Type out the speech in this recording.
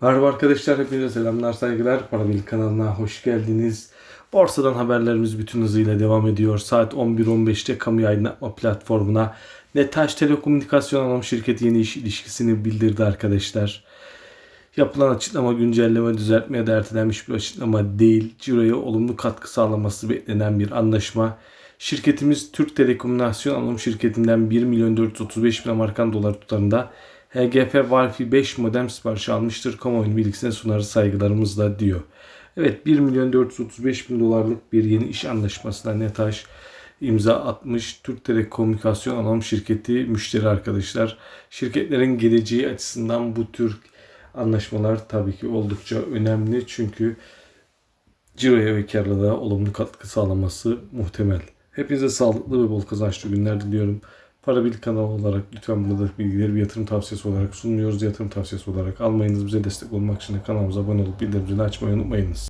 Merhaba arkadaşlar, hepinize selamlar, saygılar. Parabil kanalına hoş geldiniz. Borsadan haberlerimiz bütün hızıyla devam ediyor. Saat 11.15'te kamu aydınlatma platformuna Netaş Telekomünikasyon Anonim Şirketi yeni iş ilişkisini bildirdi arkadaşlar. Yapılan açıklama güncelleme düzeltmeye de ertelenmiş bir açıklama değil. Ciro'ya olumlu katkı sağlaması beklenen bir anlaşma. Şirketimiz Türk Telekomünikasyon Anonim Şirketi'nden 1 milyon 435 bin Amerikan doları tutarında HGF Wi-Fi 5 modem siparişi almıştır. Kamuoyunun bilgisine sunarız saygılarımızla diyor. Evet 1 milyon 435 bin dolarlık bir yeni iş anlaşmasına Netaş imza atmış. Türk Telekomünikasyon Anonim Şirketi müşteri arkadaşlar. Şirketlerin geleceği açısından bu tür anlaşmalar tabii ki oldukça önemli. Çünkü ciroya ve karlılığa olumlu katkı sağlaması muhtemel. Hepinize sağlıklı ve bol kazançlı günler diliyorum. Para Bil kanalı olarak lütfen burada bilgileri bir yatırım tavsiyesi olarak sunmuyoruz. Yatırım tavsiyesi olarak almayınız. Bize destek olmak için de kanalımıza abone olup bildirim zilini açmayı unutmayınız.